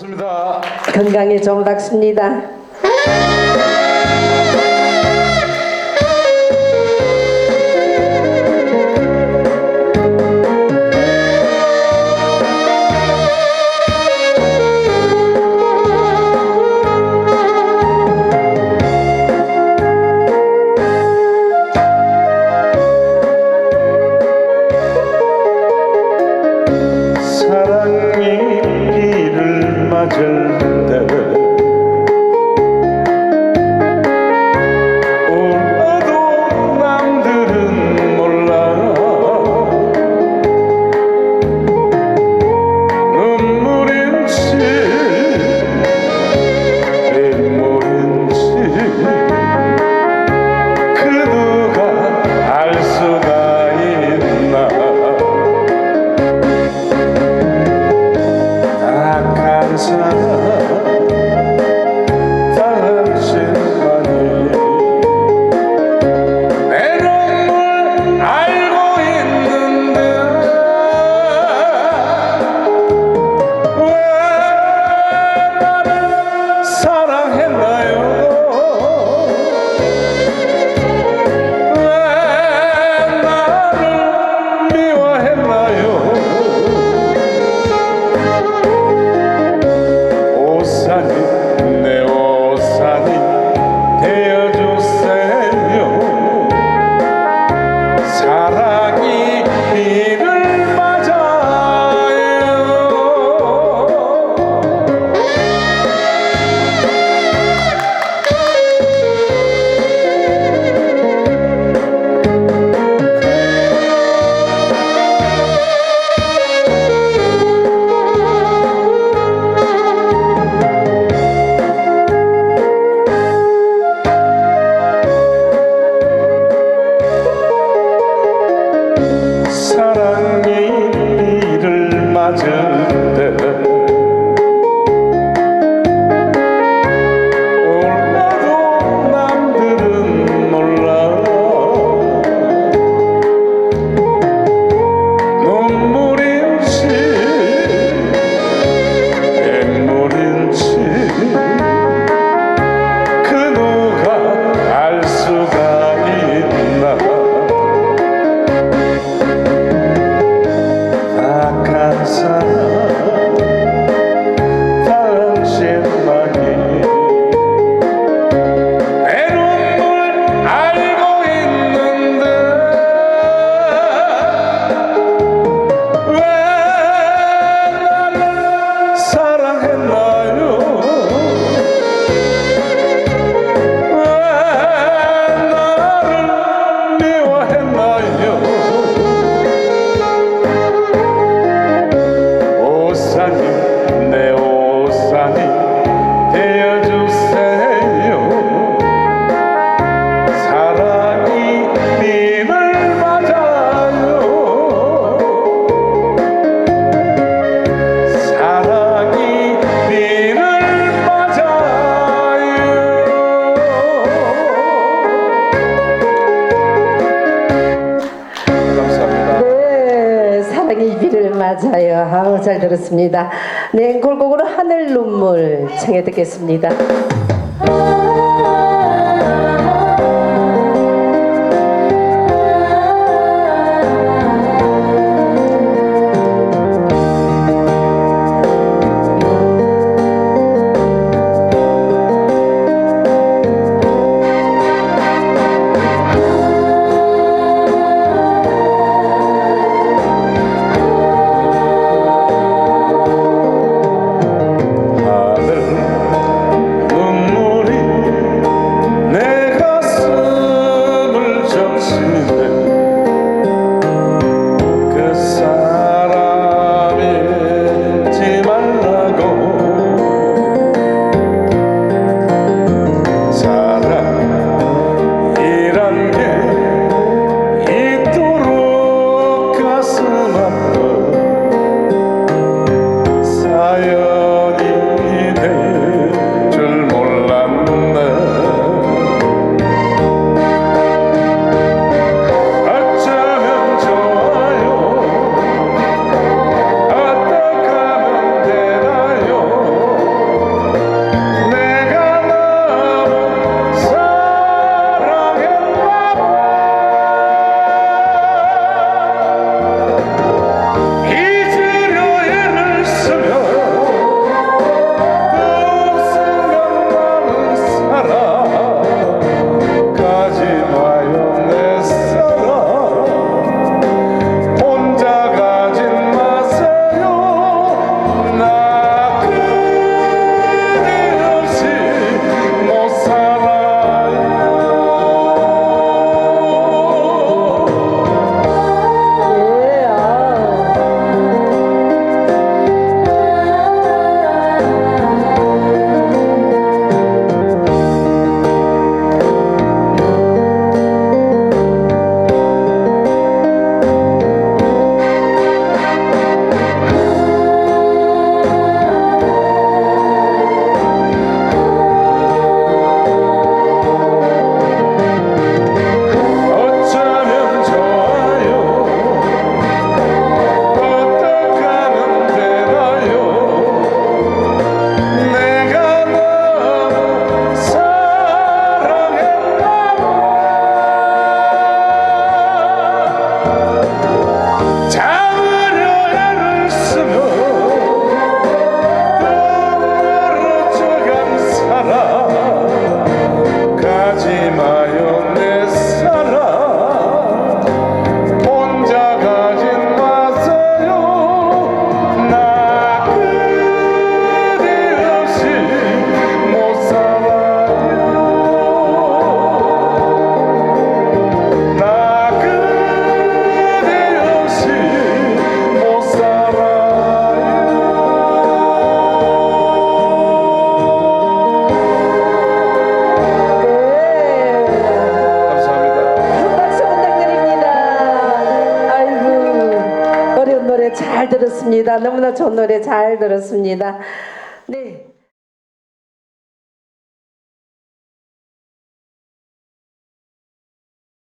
고맙습니다. 건강에 좋은 박수입니다. Imagine 일요일 맞아요. 아우 잘 들었습니다. 네, 냉골곡으로 하늘 눈물 청해 듣겠습니다. 잘 들었습니다. 너무나 좋은 노래 잘 들었습니다. 네.